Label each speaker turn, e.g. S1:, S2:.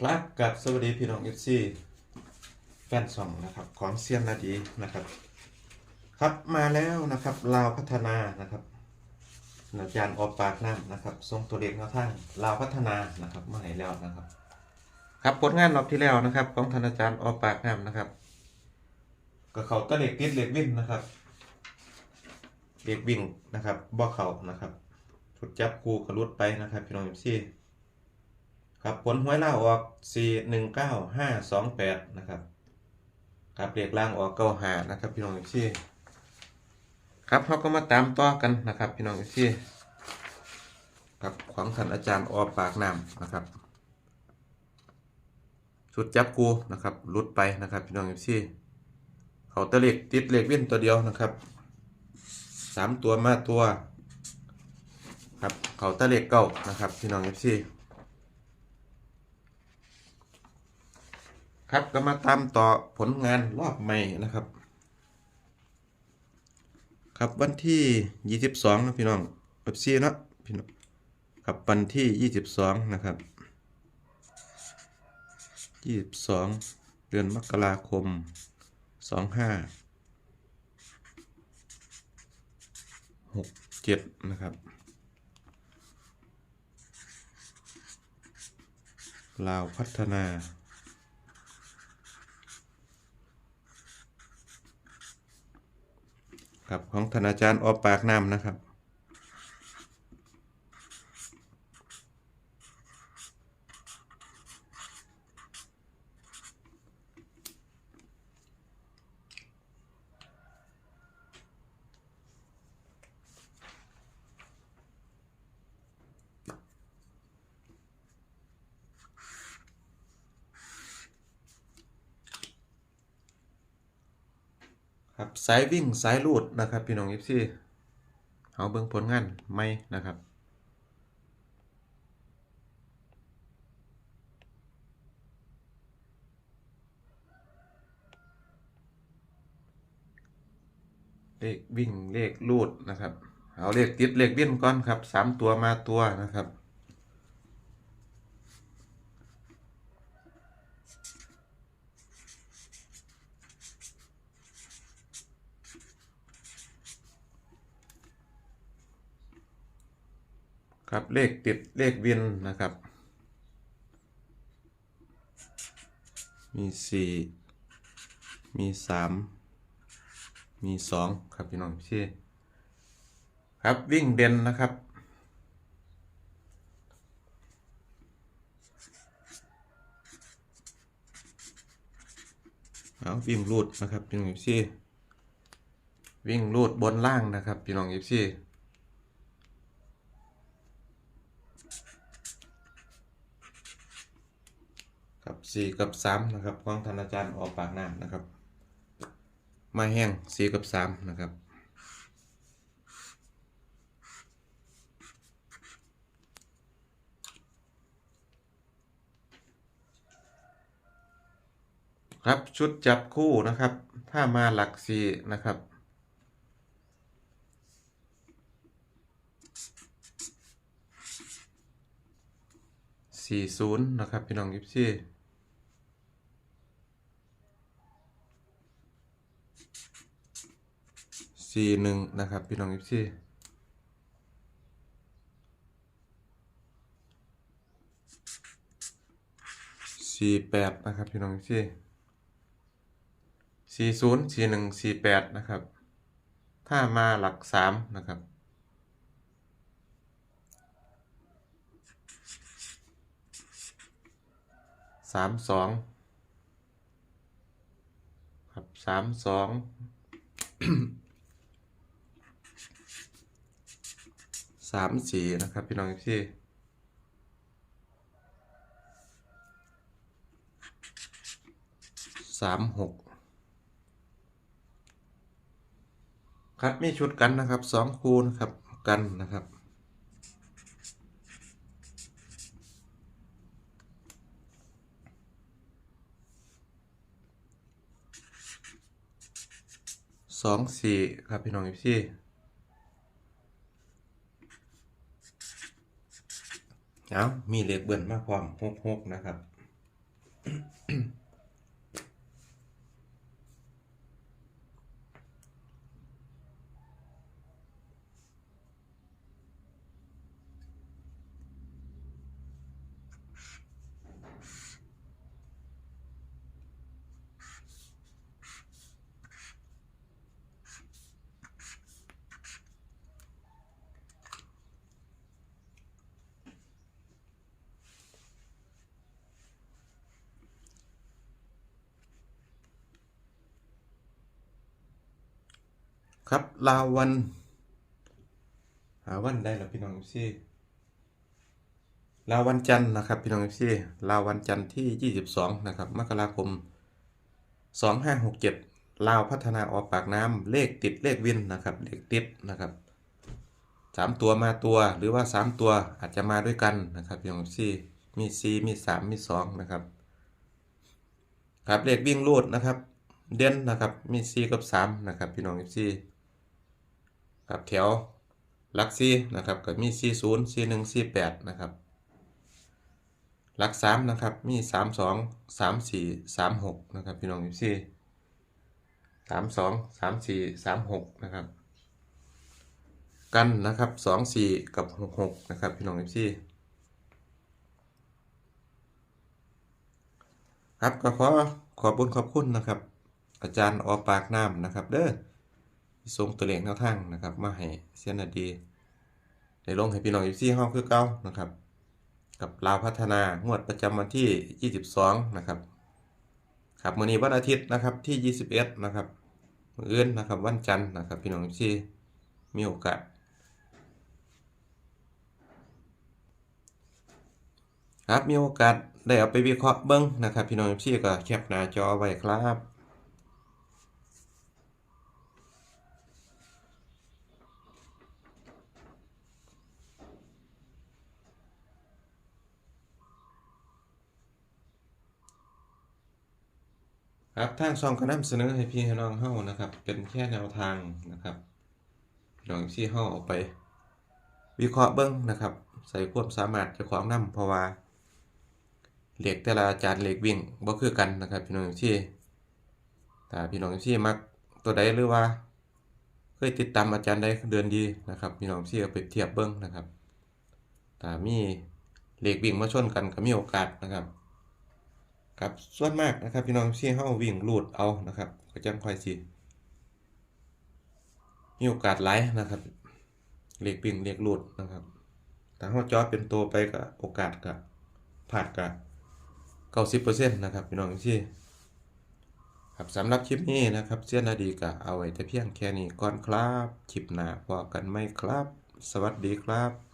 S1: ครับกับสวัสดีพี่น้องเอฟซีแฟนสองนะครับของเซียนนาดีนะครับ ครับมาแล้วนะครับลาวพัฒนานะครับอาจารย์ออกปากน้ำนะครับทรงตัวเลขแนวทางลาวพัฒนานะครับมาให้แล้วนะครับ ครับผลงานรอบที่แล้วนะครับ ของท่านอาจารย์ออกปากน้ำนะครับ ก็เขาตะเล็กติดเล็กวิ่งนะครับเหล็กวิ่งนะครับบ่เขานะครับชุดจับกูกระลุดไปนะครับ พี่น้องเอฟซี ครับผลหวยล่าออก 4 1 9 5 2 8 นะครับ ครับเรียกล่างออกเก้าหานะครับ พี่น้องเอฟซีครับเขาก็มาตามต่อกันนะครับ พี่น้องเอฟซีครับของท่านอาจารย์ออปากน้ำนะครับชุดจับกูนะครับลุดไปนะครับ พี่น้องเอฟซีเขาตะเล็กติดเหล็กเว้นตัวเดียวนะครับสามตัวมาตัว ครับเขาตะเล็กเก้านะครับ พี่น้องเอฟซี ครับก็มาตามต่อผลงานรอบใหม่นะครับ ครับวันที่ 22นะพี่น้องแบบซีเนาะพี่น้องครับวันที่ 22 นะครับ 22 เดือนมกราคม 25 67 นะครับลาวพัฒนา ครับของธนาจารย์ออปากน้ำนะครับ ครับสายวิ่งสายลูดนะครับ พี่น้องเอฟซี่เอาเบิ่งผลงานไม่นะครับเลขวิ่งเลขลูดนะครับ เอาเลขติดเลขเบี้ยนก่อนครับสามตัวมาตัวนะครับ ครับเลขติดเลขวินนะครับ มีสี่มีสามมีสองครับพี่น้องพี่ครับวิ่งเด่นนะครับ เอาวิ่งรูดนะครับพี่น้องพี่วิ่งรูดบนล่างนะครับพี่น้องพี่ กับสี่กับสามนะครับของธนาจารย์ออกปากน้ำนะครับ มาแห้งสี่กับสามนะครับครับชุดจับคู่นะครับ ถ้ามาหลักสี่นะครับสี่ศูนย์นะครับ พี่น้องยิปซี่ สี่หนึ่งนะครับ พี่น้องยิปซี่สี่แปดนะครับ พี่น้องยิปซี่สี่ศูนย์สี่หนึ่งสี่แปดนะครับ ถ้ามาหลักสามนะครับสามสองครับสามสองามสี่นะครับ พี่น้องพี่สามหกครับมีชุดกันนะครับสองคูนะครับกันนะครับสองสี่ครับพี่น้องเอฟซี เอามีเลขเบิ่นมาความหกหกนะครับ ครับลาวัน หาวันได้แล้วพี่น้องซี่ลาวันจันทร์นะครับพี่น้องซี่ลาวันจันทร์ที่ 22 นะครับมกราคม 2567ลาวพัฒนาออกปากน้ำเลขติดเลขวินนะครับเลขติดนะครับสามตัวมาตัวหรือว่าสามตัวอาจจะมาด้วยกันนะครับพี่น้องซี่มีสี่มีสามมีสองนะครับครับเลขวิ่งรูดนะครับ เด่นนะครับมีสี่กับสามนะครับพี่น้องซี่ ครับแถวลักสี่นะครับก็มีสี่ศูนย์ซีหนึ่งซีแปดนะครับลักสามนะครับมีสามสองสามสี่สามหกนะครับพี่น้องพี่สามสองสามสี่สามหกนะครับ กันนะครับสองสี่กับหกหกนะครับพี่น้องพี่ครับก็ขอขอบคุญขอบคุณนะครับ อาจารย์ออปากน้ำนะครับเด้อ ส่งตัวเลขแนวทางนะครับ มาให้เสียนาดีได้ลงให้พี่น้องพี่ห้องคือเก้านะครับ กับลาวพัฒนางวดประจำวันที่ 22 นะครับ ครับมื้อนี้วันอาทิตย์นะครับที่ 21 นะครับมื้ออื่นนะครับ วันจันทร์นะครับ พี่น้องที่มีโอกาสครับมีโอกาสได้เอาไปวิเคราะห์เบิ้งนะครับ พี่น้องที่ก็แคปหน้าจอไว้ครับ ครับทางช่องก็นำเสนอให้พี่ให้น้องเฮานะครับ เป็นแค่แนวทางนะครับน้องที่เฮาเอาไป วิเคราะห์เบิ่งนะครับ ใส่ความสามารถจ้าของนํเพราะว่าเลขแต่ละอาจารย์เลขวิ่งบ่คือกันนะครับ พี่น้องที่ถ้าพี่น้องที่มักตัวใดหรือว่า เคยติดตามอาจารย์ใดเดือนดีนะครับ พี่น้องที่เอาไปเทียบเบิ่งนะครับถ้ามีเหลขวิ่งมาชนกันก็มีโอกาสนะครับ ครับส่วนมากนะครับพี่น้องที่เฮาวิ่งลูดเอานะครับ ก็จังค่อยสิมีโอกาสหลายนะครับเลขวิ่งเลขลูดนะครับถ้าเฮาจอเป็นตัวไปก็โอกาสก็พลาดก็90%นะครับพี่น้องที่ครับสำหรับคลิปนี้นะครับเสี้ยนาดีก็เอาไว้แต่เพียงแค่นี้ก่อนครับคลิปหน้าพบกันไหมครับ สวัสดีครับ